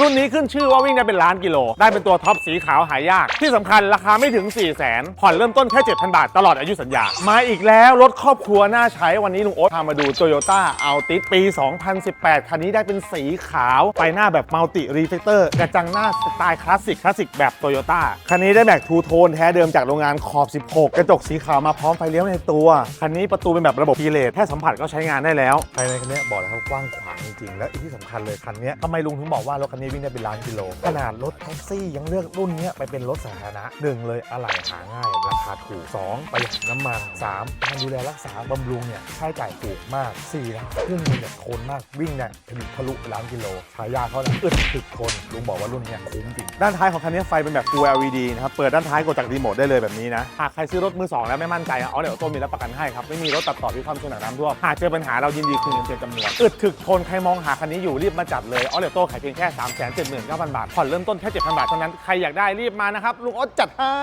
รุ่นนี้ขึ้นชื่อว่าวิ่งได้เป็นล้านกิโล ได้เป็นตัวท็อปสีขาวหายาก ที่สำคัญราคาไม่ถึง 4 0 0 0 0 0ผ่อนเริ่มต้นแค่ 7,000 บาท ตลอดอายุสัญญา มาอีกแล้วรถครอบครัวน่าใช้วันนี้ลุงโอ๊ตพามาดู Toyota Altis ปี 2018 คันนี้ได้เป็นสีขาวไฟหน้าแบบมัลติรีเฟกเตอร์กระจังหน้าสไตล์คลาสสิกคลาสสิกแบบโตโยต้าคันนี้ได้แม็กทูโทนแท้เดิมจากโรงงานขอบ 16 กระจกสีขาวมาพร้อมไฟเลี้ยวในตัวคันนี้ประตูเป็นแบบระบบพีเลทแค่สัมผัสก็ใช้งานได้แล้วภายในคันนี้บอกเลยครับกว้างขวางจริงๆและที่สำคัญเลยคันนี้ทำไมลุงถึงบอกว่ารถคันนี้วิ่งได้เป็นล้านกิโล ขนาดรถแท็กซี่ยังเลือกรุ่นนี้ไปเป็นรถสาธารณะหนึ่งเลยอะไหล่หาง่าย ราคาถูกสองประหยัดน้ำมันสามการดูแลรักษาบำรุงเนี่ยค่าใช้จ่ายถูกมากสี่นะเครื่องมันแบบทนมากวิ่งเนี่ยทะลุทะลุล้านกิโลฉายาเขานะอึดถึกทนลุงบอกว่ารุ่นนี้คุ้มจริงด้านท้ายของคันนี้ไฟเป็นแบบ Full LED นะครับเปิดด้านท้ายกดจากรีโมทได้เลยแบบนี้นะหากใครซื้อรถมือสองแล้วไม่มั่นใจอะเอเดี๋ยวต้นมีรับประกันให้ครับไม่มีรถตัดต่อที่ความเสี่ยงน้ำท่วมหากเจอปัญหาเรายินดีคืนเงินเต็มจำนวนอึดถึกทนใครมองหาคันนี้อยู่รีบมาจัดเลยเอเดี๋ยวโตขายเพียงแค่3 7 9 0 0 0 บาท ผ่อนเริ่มต้นแค่ 7,000 บาทเท่านั้น ใครอยากได้รีบมานะครับ ลุงอ๊ตจัดให้